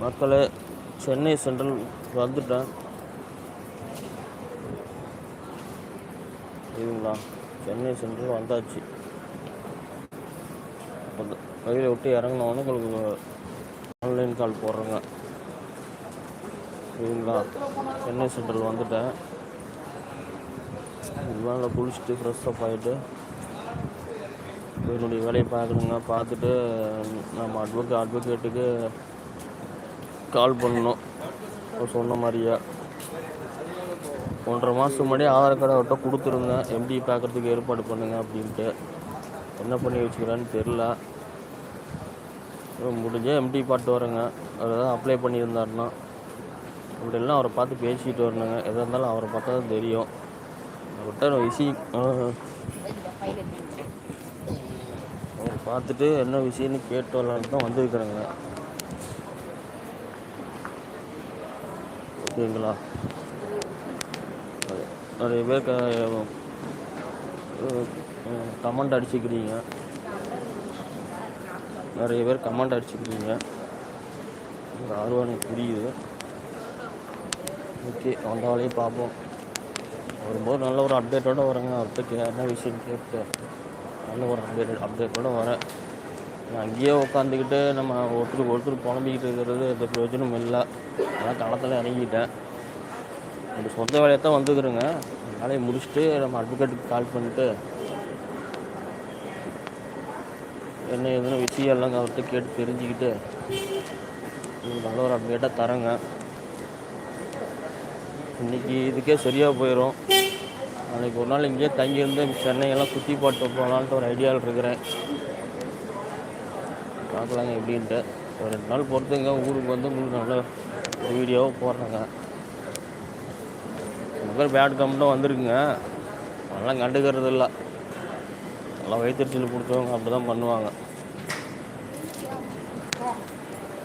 மக்களே சென்னை சென்ட்ரல் வந்துட்டேன். இதுங்களா சென்னை சென்ட்ரல் வந்தாச்சு. வழியில் விட்டு இறங்கினோடனே உங்களுக்கு ஆன்லைன் கால் போடுறேங்க. இதுங்களா சென்னை சென்ட்ரல் வந்துட்டேன். இதுதான் குளிச்சுட்டு ஃப்ரெஷ்ஷப் ஆகிட்டு என்னுடைய வேலையை பார்க்கணுங்க. பார்த்துட்டு நம்ம அட்வொகே அட்வொகேட்டுக்கு கால் பண்ணணும். சொன்ன மாதிரியா? ஒன்றரை மாதத்துக்கு முன்னாடி ஆதார் கார்டு அவர்கிட்ட கொடுத்துருந்தேன் எம்டி பார்க்குறதுக்கு ஏற்பாடு பண்ணுங்க அப்படின்ட்டு. என்ன பண்ணி வச்சுக்கிறான்னு தெரில முடிஞ்ச எம்டி பாட்டு வரேங்க. அவர் எதாவது அப்ளை பண்ணியிருந்தாருன்னா இப்படிலாம் அவரை பார்த்து பேசிக்கிட்டு வரணுங்க. எதாக இருந்தாலும் அவரை பார்த்தா தான் தெரியும். அவர்கிட்ட விஷயம் அவர் பார்த்துட்டு என்ன விஷயம்னு கேட்டு வரலான்னு தான் வந்திருக்கிறேங்க. ஓகேங்களா நிறைய பேர் கமெண்ட் அடிச்சுக்கிறீங்க. நிறைய பேர் கமெண்ட் அடிச்சுக்கிறீங்க. இந்த ஆர்வம் எனக்கு புரியுது. ஓகே வந்தாலே பார்ப்போம். வரும்போது நல்ல ஒரு அப்டேட்டோட வரேங்க. அவர்கிட்ட என்ன விஷயம் கேட்டு நல்ல ஒரு அப்டேட் அப்டேட்டோட வரேன். அங்கேயே உட்காந்துக்கிட்டு நம்ம ஒருத்தருக்கு ஒருத்தர் புலம்பிக்கிட்டு இருக்கிறது எந்த பிரயோஜனமும் இல்லை. அதான் களத்தில் இறங்கிட்டேன். அந்த சொந்த வேலையை தான் வந்துக்கிறேங்க. வேலையை முடிச்சுட்டு நம்ம அட்வொகேட்டுக்கு கால் பண்ணிட்டு என்ன எதுனா விஷயம் எல்லாம் அவர்கிட்ட கேட்டு தெரிஞ்சுக்கிட்டு உங்களுக்கு நல்ல ஒரு அப்டேட்டாக தரேங்க. இன்றைக்கி இதுக்கே சரியாக போயிடும் நாளைக்கு ஒரு நாள் இங்கேயே தங்கியிருந்து சென்னையெல்லாம் சுற்றி பாட்டு போகலான்ட்டு ஒரு ஐடியாவில் இருக்கிறேன். பார்க்கலாங்க எப்படின்ட்டு. ஒரு ரெண்டு நாள் பொறுத்துங்க ஊருக்கு வந்து உங்களுக்கு நல்ல வீடியோவை போடுறேங்க. பேர் பேட் கமெண்ட்டும் வந்திருக்குங்க. அதெல்லாம் கண்டுக்கிறது இல்லை. நல்லா வயிற்றுச்சல் பிடிச்சவங்க அப்படி தான் பண்ணுவாங்க.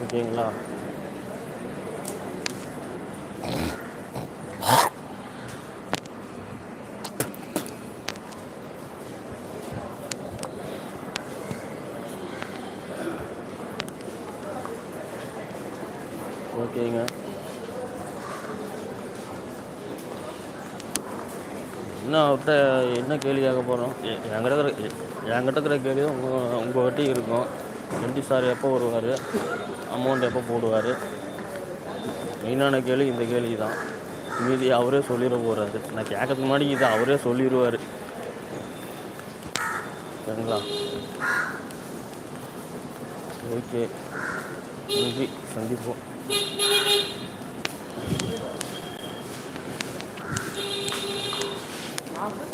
ஓகேங்களா? ஓகேங்க. என்ன அவர்கிட்ட என்ன கேள்வி கேட்க போகிறோம் என்கிட்ட இருக்கிற என்கிட்ட இருக்கிற கேள்வி உங்கள் உங்கள்கிட்டையும் இருக்கும். எம்டி சார் எப்போ வருவார்? அமௌண்ட் எப்போ போடுவார்? மெயினான கேள்வி இந்த கேள்வி தான் மீதி அவரே சொல்லிட போகிறாரு நான் கேட்கறதுக்கு முன்னாடி இதை அவரே சொல்லிடுவார் சரிங்களா? ஓகே. நன்றி சந்திப்போம். Abi.